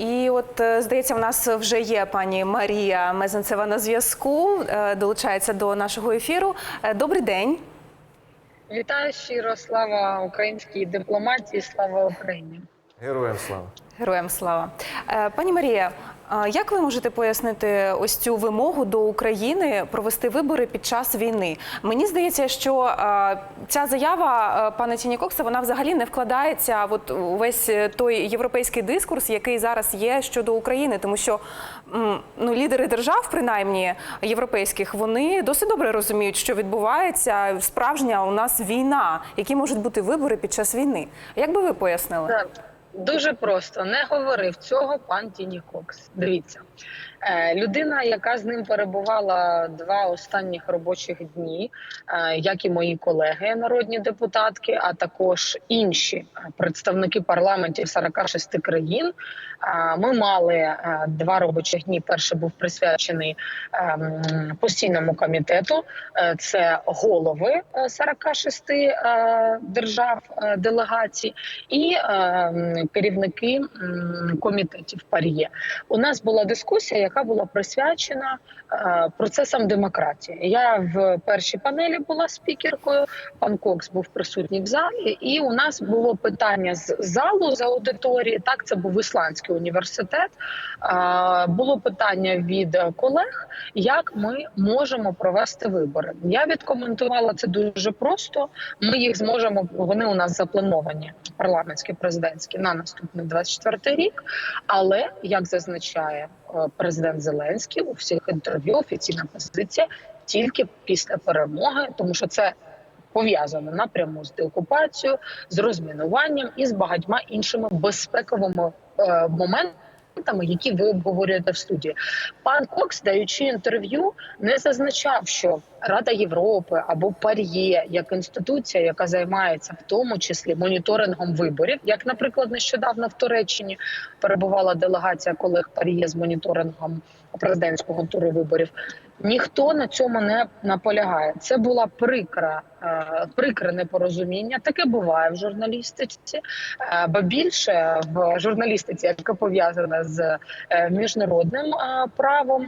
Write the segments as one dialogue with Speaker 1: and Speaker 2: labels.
Speaker 1: І от е, здається, в нас вже є пані Марія Мезенцева на зв'язку. е, Долучається до нашого ефіру. Е, Добрий день.
Speaker 2: Вітаю щиро, слава українській дипломатії, слава Україні.
Speaker 3: Героям слава.
Speaker 1: Героям слава. Пані Марія, як ви можете пояснити ось цю вимогу до України провести вибори під час війни? Мені здається, що ця заява пана Тінікокса вона взагалі не вкладається от увесь е, той європейський дискурс, який зараз є щодо України, тому що ну лідери держав, принаймні європейських, вони досить добре розуміють, що відбувається справжня у нас війна, які можуть бути вибори під час війни. Як би ви пояснили?
Speaker 2: Так, дуже просто не говорив цього пан Тіні Кокс. Дивіться, е, людина, яка з ним перебувала два останніх робочих дні, е, як і мої колеги, народні депутатки, а також інші е, представники парламентів 46 країн. Ми мали два робочих дні. Перший був присвячений ем, постійному комітету. Це голови е, 46 е, держав делегацій і е, керівники комітетів пар'є. У нас була дискусія, яка була присвячена е, процесам демократії. Я в першій панелі була спікеркою. Пан Кокс був присутній в залі, і у нас було питання з залу з аудиторії. Так, це був ісландський університет. Е, Було питання від колег, як ми можемо провести вибори. Я відкоментувала це дуже просто. Ми їх зможемо. Вони у нас заплановані парламентські президентські на наступний 24 рік. Але як зазначає е, президент Зеленський у всіх інтерв'ю, офіційна позиція тільки після перемоги, тому що це пов'язано напряму з деокупацією, з розмінуванням і з багатьма іншими безпековими е, моментами. Які ви обговорюєте в студії, пан Кокс, даючи інтерв'ю, не зазначав, що Рада Європи або Пар'є як інституція, яка займається в тому числі моніторингом виборів, як, наприклад, нещодавно в Туреччині перебувала делегація колег Пар'є з моніторингом президентського туру виборів. Ніхто на цьому не наполягає. Це була прикра, е, прикре непорозуміння. Таке буває в журналістиці, ба бо більше в журналістиці, яка пов'язана з е, міжнародним е, правом.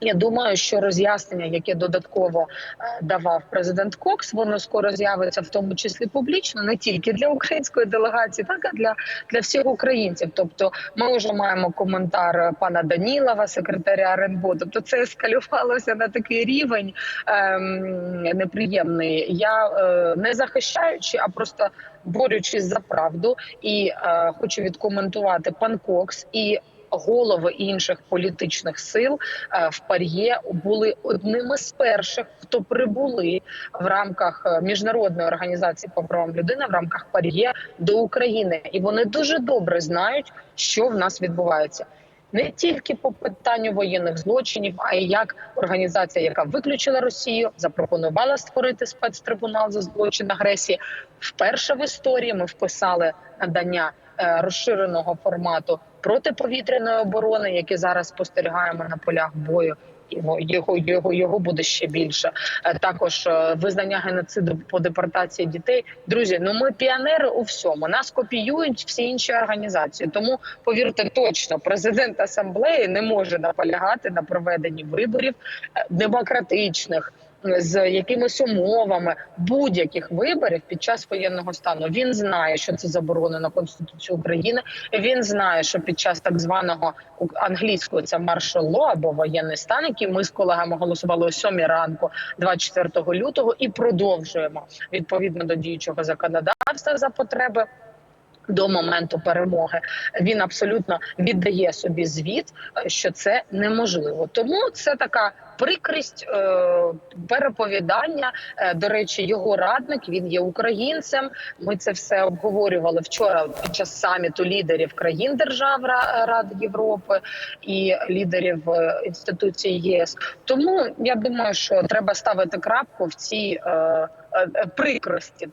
Speaker 2: Я думаю, що роз'яснення, яке додатково е, давав президент Кокс, воно скоро з'явиться, в тому числі публічно, не тільки для української делегації, так а для, для всіх українців. Тобто, ми вже маємо коментар пана Данілова, секретаря РНБО. Тобто, це ескалювалося на такий рівень ем, неприємний. Я е, не захищаючи, а просто борючись за правду, і е, хочу відкоментувати пан Кокс і голови інших політичних сил е, в Пар'є були одними з перших, хто прибули в рамках е, міжнародної організації по правам людини в рамках Пар'є до України, і вони дуже добре знають, що в нас відбувається. Не тільки по питанню воєнних злочинів, а й як організація, яка виключила Росію, запропонувала створити спецтрибунал за злочин агресії. Вперше в історії ми вписали надання розширеного формату протиповітряної оборони, які зараз спостерігаємо на полях бою. Його його його його буде ще більше. Е, Також е, визнання геноциду по депортації дітей. Друзі, ну ми піонери у всьому. Нас копіюють всі інші організації. Тому повірте, точно президент асамблеї не може наполягати на проведенні виборів е, демократичних. З якимись умовами будь-яких виборів під час воєнного стану він знає, що це заборонено Конституцією України. Він знає, що під час так званого англійського це маршал або воєнний стан, який ми з колегами голосували о 7 ранку, 24 лютого, і продовжуємо відповідно до діючого законодавства за потреби. До моменту перемоги він абсолютно віддає собі звіт, що це неможливо. Тому це така прикрість е, переповідання. Е, До речі, його радник він є українцем. Ми це все обговорювали вчора під час саміту лідерів країн держав Ради Європи і лідерів е, інституції ЄС. Тому я думаю, що треба ставити крапку в цій прикрості